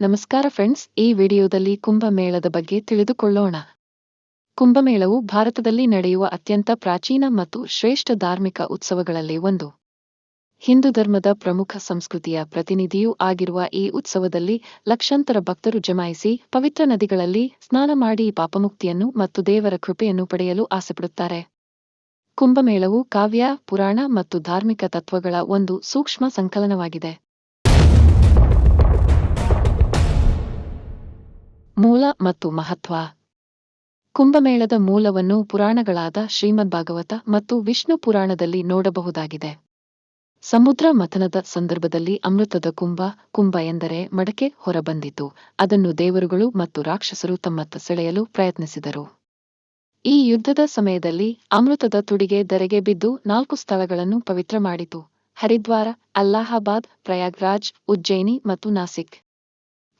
ನಮಸ್ಕಾರ ಫ್ರೆಂಡ್ಸ್, ಈ ವಿಡಿಯೋದಲ್ಲಿ ಕುಂಭಮೇಳದ ಬಗ್ಗೆ ತಿಳಿದುಕೊಳ್ಳೋಣ. ಕುಂಭಮೇಳವು ಭಾರತದಲ್ಲಿ ನಡೆಯುವ ಅತ್ಯಂತ ಪ್ರಾಚೀನ ಮತ್ತು ಶ್ರೇಷ್ಠ ಧಾರ್ಮಿಕ ಉತ್ಸವಗಳಲ್ಲಿ ಒಂದು. ಹಿಂದೂ ಧರ್ಮದ ಪ್ರಮುಖ ಸಂಸ್ಕೃತಿಯ ಪ್ರತಿನಿಧಿಯೂ ಆಗಿರುವ ಈ ಉತ್ಸವದಲ್ಲಿ ಲಕ್ಷಾಂತರ ಭಕ್ತರು ಜಮಾಯಿಸಿ ಪವಿತ್ರ ನದಿಗಳಲ್ಲಿ ಸ್ನಾನ ಮಾಡಿ ಪಾಪಮುಕ್ತಿಯನ್ನು ಮತ್ತು ದೇವರ ಕೃಪೆಯನ್ನು ಪಡೆಯಲು ಆಸೆಪಡುತ್ತಾರೆ. ಕುಂಭಮೇಳವು ಕಾವ್ಯ, ಪುರಾಣ ಮತ್ತು ಧಾರ್ಮಿಕ ತತ್ವಗಳ ಒಂದು ಸೂಕ್ಷ್ಮ ಸಂಕಲನವಾಗಿದೆ. ಮೂಲ ಮತ್ತು ಮಹತ್ವ. ಕುಂಭಮೇಳದ ಮೂಲವನ್ನು ಪುರಾಣಗಳಾದ ಶ್ರೀಮದ್ ಭಾಗವತ ಮತ್ತು ವಿಷ್ಣು ಪುರಾಣದಲ್ಲಿ ನೋಡಬಹುದಾಗಿದೆ. ಸಮುದ್ರ ಮಥನದ ಸಂದರ್ಭದಲ್ಲಿ ಅಮೃತದ ಕುಂಭ ಕುಂಭ ಎಂದರೆ ಮಡಕೆ ಹೊರಬಂದಿತು. ಅದನ್ನು ದೇವರುಗಳು ಮತ್ತು ರಾಕ್ಷಸರು ತಮ್ಮತ್ತ ಸೆಳೆಯಲು ಪ್ರಯತ್ನಿಸಿದರು. ಈ ಯುದ್ಧದ ಸಮಯದಲ್ಲಿ ಅಮೃತದ ತುಡಿಗೆ ಧರೆಗೆ ಬಿದ್ದು ನಾಲ್ಕು ಸ್ಥಳಗಳನ್ನು ಪವಿತ್ರ ಮಾಡಿತು. ಹರಿದ್ವಾರ, ಅಲ್ಲಾಹಾಬಾದ್, ಪ್ರಯಾಗ್ರಾಜ್, ಉಜ್ಜಯಿನಿ ಮತ್ತು ನಾಸಿಕ್.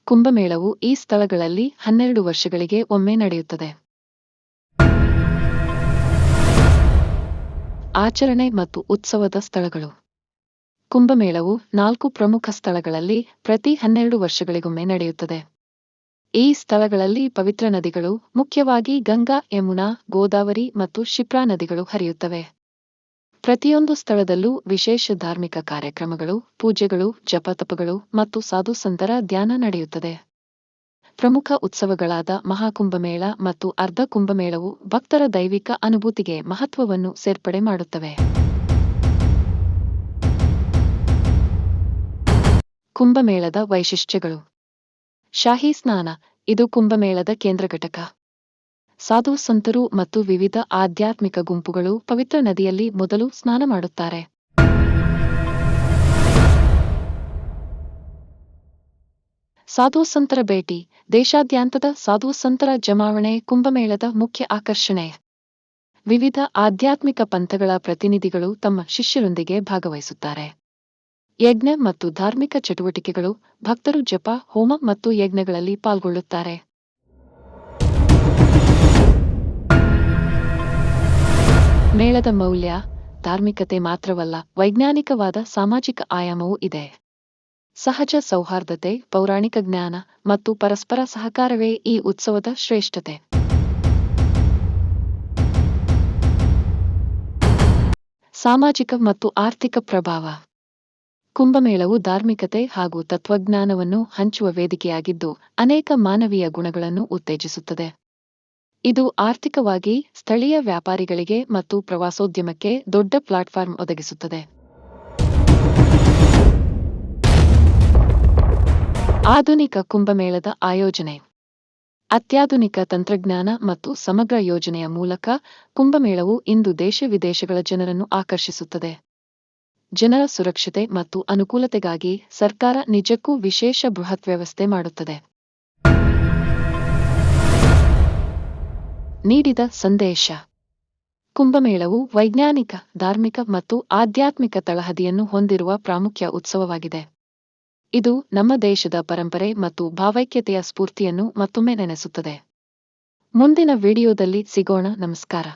ಕುಂಭಮೇಳವು ಈ ಸ್ಥಳಗಳಲ್ಲಿ ಹನ್ನೆರಡು ವರ್ಷಗಳಿಗೆ ಒಮ್ಮೆ ನಡೆಯುತ್ತದೆ. ಆಚರಣೆ ಮತ್ತು ಉತ್ಸವದ ಸ್ಥಳಗಳು. ಕುಂಭಮೇಳವು ನಾಲ್ಕು ಪ್ರಮುಖ ಸ್ಥಳಗಳಲ್ಲಿ ಪ್ರತಿ ಹನ್ನೆರಡು ವರ್ಷಗಳಿಗೊಮ್ಮೆ ನಡೆಯುತ್ತದೆ. ಈ ಸ್ಥಳಗಳಲ್ಲಿ ಪವಿತ್ರ ನದಿಗಳು, ಮುಖ್ಯವಾಗಿ ಗಂಗಾ, ಯಮುನಾ, ಗೋದಾವರಿ ಮತ್ತು ಶಿಪ್ರಾ ನದಿಗಳು ಹರಿಯುತ್ತವೆ. ಪ್ರತಿಯೊಂದು ಸ್ಥಳದಲ್ಲೂ ವಿಶೇಷ ಧಾರ್ಮಿಕ ಕಾರ್ಯಕ್ರಮಗಳು, ಪೂಜೆಗಳು, ಜಪತಪಗಳು ಮತ್ತು ಸಾಧು ಸಂತರ ಧ್ಯಾನ ನಡೆಯುತ್ತದೆ. ಪ್ರಮುಖ ಉತ್ಸವಗಳಾದ ಮಹಾಕುಂಭಮೇಳ ಮತ್ತು ಅರ್ಧ ಕುಂಭಮೇಳವು ಭಕ್ತರ ದೈವಿಕ ಅನುಭೂತಿಗೆ ಮಹತ್ವವನ್ನು ಸೇರ್ಪಡೆ ಮಾಡುತ್ತವೆ. ಕುಂಭಮೇಳದ ವೈಶಿಷ್ಟ್ಯಗಳು. ಶಾಹಿ ಸ್ನಾನ, ಇದು ಕುಂಭಮೇಳದ ಕೇಂದ್ರ ಘಟಕ. ಸಾಧು ಸಂತರು ಮತ್ತು ವಿವಿಧ ಆಧ್ಯಾತ್ಮಿಕ ಗುಂಪುಗಳು ಪವಿತ್ರ ನದಿಯಲ್ಲಿ ಮೊದಲು ಸ್ನಾನ ಮಾಡುತ್ತಾರೆ. ಸಾಧು ಸಂತರ ಭೇಟಿ, ದೇಶಾದ್ಯಂತದ ಸಾಧು ಸಂತರ ಜಮಾವಣೆ ಕುಂಭಮೇಳದ ಮುಖ್ಯ ಆಕರ್ಷಣೆ. ವಿವಿಧ ಆಧ್ಯಾತ್ಮಿಕ ಪಂಥಗಳ ಪ್ರತಿನಿಧಿಗಳು ತಮ್ಮ ಶಿಷ್ಯರೊಂದಿಗೆ ಭಾಗವಹಿಸುತ್ತಾರೆ. ಯಜ್ಞ ಮತ್ತು ಧಾರ್ಮಿಕ ಚಟುವಟಿಕೆಗಳು ಭಕ್ತರು ಜಪ, ಹೋಮ ಮತ್ತು ಯಜ್ಞಗಳಲ್ಲಿ ಪಾಲ್ಗೊಳ್ಳುತ್ತಾರೆ. ಮೇಳದ ಮೌಲ್ಯ ಧಾರ್ಮಿಕತೆ ಮಾತ್ರವಲ್ಲ, ವೈಜ್ಞಾನಿಕವಾದ ಸಾಮಾಜಿಕ ಆಯಾಮವೂ ಇದೆ. ಸಹಜ ಸೌಹಾರ್ದತೆ, ಪೌರಾಣಿಕ ಜ್ಞಾನ ಮತ್ತು ಪರಸ್ಪರ ಸಹಕಾರವೇ ಈ ಉತ್ಸವದ ಶ್ರೇಷ್ಠತೆ. ಸಾಮಾಜಿಕ ಮತ್ತು ಆರ್ಥಿಕ ಪ್ರಭಾವ. ಕುಂಭಮೇಳವು ಧಾರ್ಮಿಕತೆ ಹಾಗೂ ತತ್ವಜ್ಞಾನವನ್ನು ಹಂಚುವ ವೇದಿಕೆಯಾಗಿದ್ದು, ಅನೇಕ ಮಾನವೀಯ ಗುಣಗಳನ್ನು ಉತ್ತೇಜಿಸುತ್ತದೆ. ಇದು ಆರ್ಥಿಕವಾಗಿ ಸ್ಥಳೀಯ ವ್ಯಾಪಾರಿಗಳಿಗೆ ಮತ್ತು ಪ್ರವಾಸೋದ್ಯಮಕ್ಕೆ ದೊಡ್ಡ ಪ್ಲಾಟ್ಫಾರ್ಮ್ ಒದಗಿಸುತ್ತದೆ. ಆಧುನಿಕ ಕುಂಭಮೇಳದ ಆಯೋಜನೆ. ಅತ್ಯಾಧುನಿಕ ತಂತ್ರಜ್ಞಾನ ಮತ್ತು ಸಮಗ್ರ ಯೋಜನೆಯ ಮೂಲಕ ಕುಂಭಮೇಳವು ಇಂದು ದೇಶ ವಿದೇಶಗಳ ಜನರನ್ನು ಆಕರ್ಷಿಸುತ್ತದೆ. ಜನರ ಸುರಕ್ಷತೆ ಮತ್ತು ಅನುಕೂಲತೆಗಾಗಿ ಸರ್ಕಾರ ನಿಜಕ್ಕೂ ವಿಶೇಷ ಬೃಹತ್ ವ್ಯವಸ್ಥೆ ಮಾಡುತ್ತದೆ. ನೀಡಿದ ಸಂದೇಶ. ಕುಂಭಮೇಳವು ವೈಜ್ಞಾನಿಕ, ಧಾರ್ಮಿಕ ಮತ್ತು ಆಧ್ಯಾತ್ಮಿಕ ತಳಹದಿಯನ್ನು ಹೊಂದಿರುವ ಪ್ರಾಮುಖ್ಯ ಉತ್ಸವವಾಗಿದೆ. ಇದು ನಮ್ಮ ದೇಶದ ಪರಂಪರೆ ಮತ್ತು ಭಾವೈಕ್ಯತೆಯ ಸ್ಫೂರ್ತಿಯನ್ನು ಮತ್ತೊಮ್ಮೆ ನೆನೆಸುತ್ತದೆ. ಮುಂದಿನ ವಿಡಿಯೋದಲ್ಲಿ ಸಿಗೋಣ. ನಮಸ್ಕಾರ.